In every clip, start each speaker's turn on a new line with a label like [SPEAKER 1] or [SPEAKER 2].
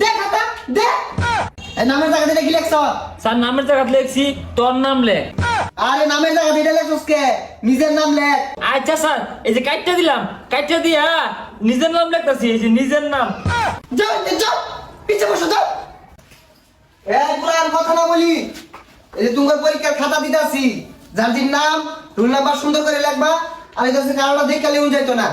[SPEAKER 1] দে খাতা দে এই নামের জায়গা দিলে কি লেখছ?
[SPEAKER 2] স্যার নামের জায়গা লিখছি তোর নাম লেখ।
[SPEAKER 1] আরে নামের জায়গা দিলে লেখছস কে? নিজের নাম লেখ।
[SPEAKER 2] আচ্ছা স্যার এই যে কাটটা দিলাম কাটটা দিয়া নিজের নাম লেখতেছি এই যে নিজের নাম।
[SPEAKER 1] যাও এ যাও পিছে বসো যাও। একবার আর কথা না বলি। এই যে তোমার পরীক্ষার খাতা দিতাছি। যার দিন নাম রুল নাম্বার সুন্দর করে লিখবা আমি কাছে কারণটা দেখে লিউন যাইতো না।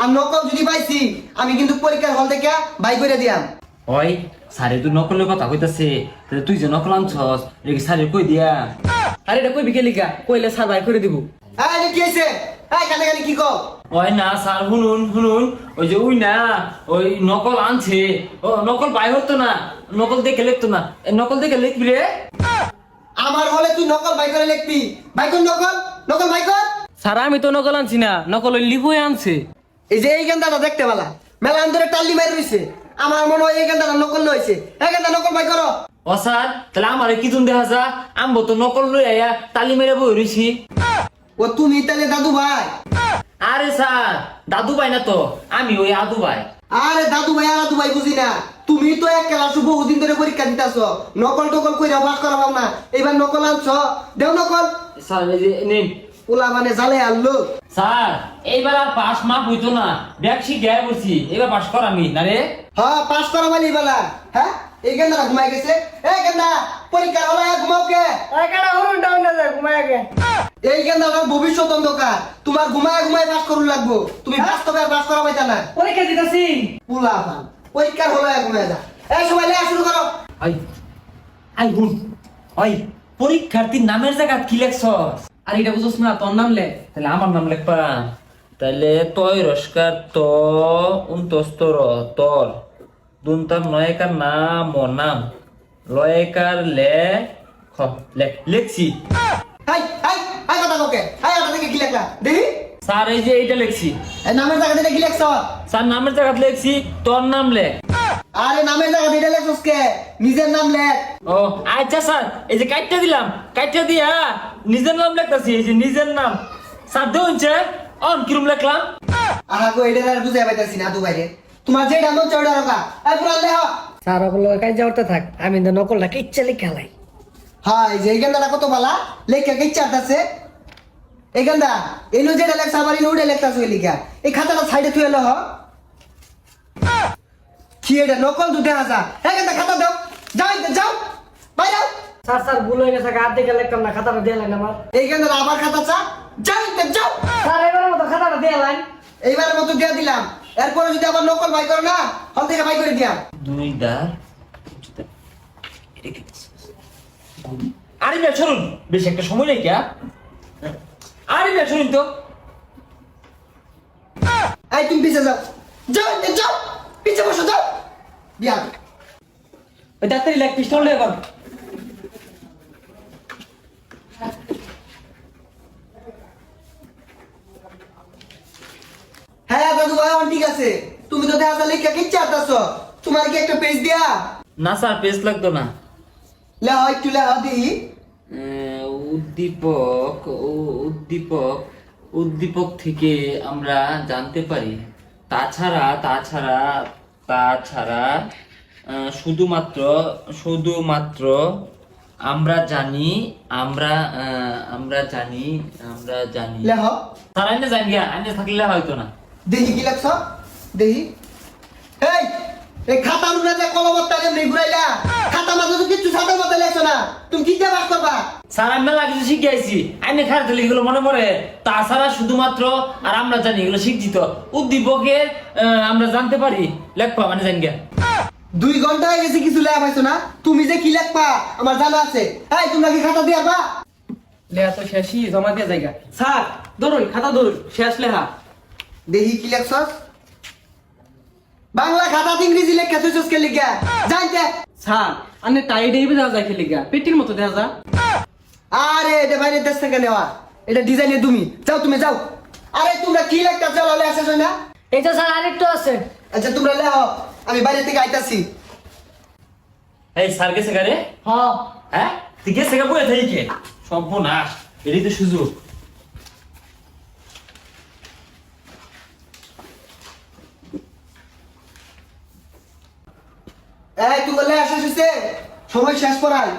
[SPEAKER 1] আর নকল যদি পাইছি আমি কিন্তু পরীক্ষার হল থেকে বাই করে দিয়াম।
[SPEAKER 2] ওই স্যারে তুই নকলের কথা কইতাছে। তাহলে তুই যে নকল আনছস রেখে স্যারে কই দিয়া?
[SPEAKER 3] আরে এটা কই বিকেলিকা কইলে স্যার বাই করে দিব।
[SPEAKER 1] যে কি হয়েছে এই কানে কানে কি কও?
[SPEAKER 2] ওই না স্যার শুনুন শুনুন। ওই যে ওই না ওই নকল আনছে। ও নকল বাই হতো না। নকল দেখে লিখতো না। নকল দেখে লিখবি রে।
[SPEAKER 1] আমার হলে তুই নকল বাই করে লিখবি। বাই কর নকল। নকল বাই কর।
[SPEAKER 3] স্যার আমি তো নকল আনছি না। নকল ওই লিবুই আনছে।
[SPEAKER 1] এই যে এই গেন্দাটা দেখতে পালা। মেলা আন্দরে টাল্লি মারি রইছে। আমার মনে হয় এই গেন্দাটা নকল লইছে এই গেন্দা নকল বাই করো।
[SPEAKER 2] ও স্যার তাহলে আমার কি তুমি দেখা যা? আমবো তো নকল লই আয়া তালি মেরে বই রইছি।
[SPEAKER 1] ও তুমি তাহলে দাদু ভাই।
[SPEAKER 2] আরে স্যার দাদু ভাই না তো আমি ওই আদু ভাই।
[SPEAKER 1] আরে দাদু ভাই আর দাদু ভাই বুঝি না। তুমি তো এক ক্লাস বহুদিন ধরে পরীক্ষা দিতাছ। নকল টকল কইরা পাস করাবাও না। এবার নকল আনছ। দেও নকল।
[SPEAKER 2] স্যার নিন।
[SPEAKER 1] পোলা মানে জালে আনলো
[SPEAKER 2] স্যার এইবার আর পাস মাপ হইতো না। ব্যাগ শিখে বলছি এবার পাস কর আমি না রে?
[SPEAKER 1] হ্যাঁ পাস করা বেলা হ্যাঁ এই গেন্দা ঘুমাই গেছে। এই গেন্দা পরীক্ষা হলো ঘুমাও কে? এই গেন্দাটার ভবিষ্যৎ অন্ধকার। তোমার ঘুমায় ঘুমায় পাস করুন লাগবো। তুমি বাস্তবে আর পাস করা পাইতা না।
[SPEAKER 3] পরীক্ষা দিতাছি।
[SPEAKER 1] পোলা পান পরীক্ষার হলো ঘুমায় যা এই সময় লেয়া শুরু করো।
[SPEAKER 2] আই আই হুন। ওই পরীক্ষার্থীর নামের জায়গা কি লেখছস
[SPEAKER 3] আর এটা বুঝছ না তোর নাম লে
[SPEAKER 2] তাহলে আমার নাম লেখবা তাহলে তয় রস্কার ত উন্তস্তর তর। দুন্তার নয়কার নাম ও নাম। লয়কার লে খ লেখ। লেখছি।
[SPEAKER 1] হাই হাই হাই কথা কোকে হাই ওটা থেকে কি লেখলা? দেখি।
[SPEAKER 2] স্যার এই যে এইটা লেখছি।
[SPEAKER 1] নামের জায়গা দিলে কি লেখছ?
[SPEAKER 2] স্যার নামের জায়গা লেখছি তোর নাম লেখ।
[SPEAKER 1] আরে নামের জায়গা দিলে লেখছস কে নিজের নাম লেখ।
[SPEAKER 2] ও আচ্ছা স্যার এই যে কাটটা দিলাম। কাটটা দিয়া নিজের নাম লেখতাছি এই যে নিজের নাম। স্যার দেউনছে অন কিরম লেখলাম?
[SPEAKER 1] আহা গো এটা আর বুঝাই পাইতাছি না দুবাইরে। তোমার যেটা মন চাই ওটা রাখা এই পুরা লেহ
[SPEAKER 3] স্যার ওগুলো কাজ যাওয়াতে থাক। আমি তো নকলটা কিচ্ছা লিখে লাই।
[SPEAKER 1] হ্যাঁ এই যে এই গান্দাটা কত বালা লেখা কে চাটাছে এই গান্দা এনো যেটা লেখছা আবার ইনো ওটা লেখতাছে লিখা। এই খাতাটা সাইডে থুয়ে লহ কি এটা? নকল দুধে আসা এই গান্দা খাতা দাও। যাও যাও। বাইরে
[SPEAKER 3] স্যার স্যার ভুল হয়ে গেছে হাত দেখে লিখতাম না খাতাটা দিয়ে লাইন আমার।
[SPEAKER 1] এই গান্দা আবার খাতা চা। যাও যাও।
[SPEAKER 3] স্যার এবারের মতো খাতাটা দিয়ে লাইন।
[SPEAKER 1] এইবারের মতো দিয়ে দিলাম। এরপরে যদি আবার নকল বাই করো না হল থেকে বাই করে দিয়াম
[SPEAKER 2] দুই দার আরে না শুনুন বেশি একটা সময় নেই ক্যা আরে না শুনুন তো।
[SPEAKER 1] এই তুমি পিছে যাও। যাও যাও। পিছে বসো যাও। বিয়া
[SPEAKER 3] ওই ডাক্তারি লেগ পিস্টল লে এবার
[SPEAKER 1] হ্যাঁ দাদু ভাই ঠিক আছে। তুমি তো দেখা যাচ্ছে লেখা কি চাচ্ছ তোমার কি একটা পেজ দিয়া?
[SPEAKER 2] না স্যার পেস লাগতো না।
[SPEAKER 1] লেহ একটু লেহ দিই
[SPEAKER 2] আহ, উদ্দীপক উ- উদ্দীপক উদ্দীপক থেকে আমরা জানতে পারি। তাছাড়া তাছাড়া তাছাড়া আহ, শুধুমাত্র শুধুমাত্র আমরা জানি আমরা আহ, আমরা জানি আমরা জানি।
[SPEAKER 1] লেহ।
[SPEAKER 2] স্যার আইনে জানি আইনে থাকলে হয়তো না।
[SPEAKER 1] দেহি কি লাগছ দেহি। এই এই খাতা রুনা যে তালে এমনি ঘুরাইলা খাতা মাঝে তো কিচ্ছু মতো লেখছ না। তুমি কি দিয়ে বাস করবা?
[SPEAKER 2] স্যার আমি মেলা কিছু শিখে আইছি আইনে খারাপ এগুলো মনে পড়ে? তাছাড়া শুধুমাত্র আর আমরা জানি এগুলো শিখছি তো উদ্দীপকের আমরা জানতে পারি। লেখবা মানে জানি
[SPEAKER 1] দুই ঘণ্টা হয়ে গেছে কিছু লেখা পাইছো না? তুমি যে কি লেখবা? আমার জানা আছে। এই তোমরা কি খাতা দিয়া বা
[SPEAKER 3] লেহা তো শেষই জমা দিয়ে জায়গা। স্যার ধরুন খাতা ধরুন শেষ লেহা
[SPEAKER 1] দেহি কি লেখছ বাংলা খাতা ইংরেজি লেখা তুই কে লিখা। জানতে
[SPEAKER 3] স্যার আনে টাইড এই দেওয়া যায় খেলে গা পেটির মতো দেওয়া যা।
[SPEAKER 1] আরে এটা বাইরের দেশ থেকে নেওয়া। এটা ডিজাইনে তুমি। যাও তুমি যাও। আরে তোমরা কি লেখতা চলো লে আসে না।
[SPEAKER 3] এটা স্যার আরেকটু আছে।
[SPEAKER 1] আচ্ছা তোমরা লেহ আমি বাইরে থেকে আইতাছি।
[SPEAKER 2] এই স্যার গেছে গারে
[SPEAKER 3] হ্যাঁ।
[SPEAKER 2] হ্যাঁ? তুই গেছে গা বয়ে থাকি সর্বনাশ এটাই তো সুযোগ।
[SPEAKER 1] এই তুমি বললে আসা শেষে সময় শেষ করাই।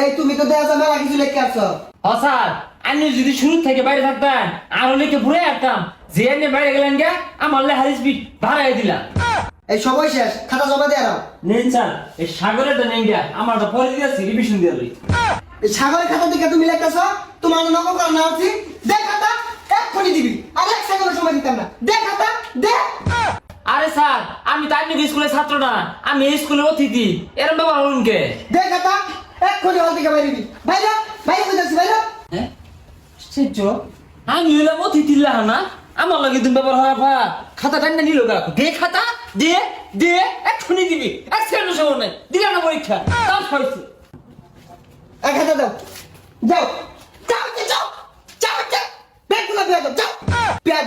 [SPEAKER 1] এই তুমি তো দেয়া মেলা কিছু লেখে আসছো
[SPEAKER 2] ও স্যার। আপনি যদি শুরু থেকে বাইরে থাকতেন আরও লিখে ঘুরে আসতাম যে আপনি বাইরে গেলেন গে আমার লেহার স্পিড বাড়াই দিলাম
[SPEAKER 1] এই সময় শেষ। খাতা জমা দিয়ে দাও।
[SPEAKER 2] নেন স্যার। এই সাগরেরটা নেন গিয়া আমার তো পরে দিয়েছি রিভিশন দিয়ে লই।
[SPEAKER 1] এই সাগরের খাতা দিকে তুমি লেখতেছ? তোমার নকল করার না আছি? দে খাতা এক্ষুনি দিবি। আর এক সময় দিতাম না। খাতা।
[SPEAKER 2] আমি তো আপনি স্কুলের ছাত্র না আমি এই স্কুলের অতিথি। এরম ব্যাপার হলুন কে?
[SPEAKER 1] দে খাতা এক্ষুনি হল থেকে বাইরে বাইরে বাইরে বুঝাচ্ছি বাইরে?
[SPEAKER 2] হ্যাঁ? আমি হলাম অতিথি না আমার লাগে তুমি ব্যাপার হয় ভা খাতা টান্না নিল গা দে খাতা দে দে এক্ষুনি দিবি। এক সেকেন্ড সময় নাই দিলাম না পরীক্ষা? তাও হয়েছে
[SPEAKER 1] এক খাতা দাও। যাও। যাও যাও যাও যাও ব্যাগগুলো পেয়ে যাও। যাও পেয়ে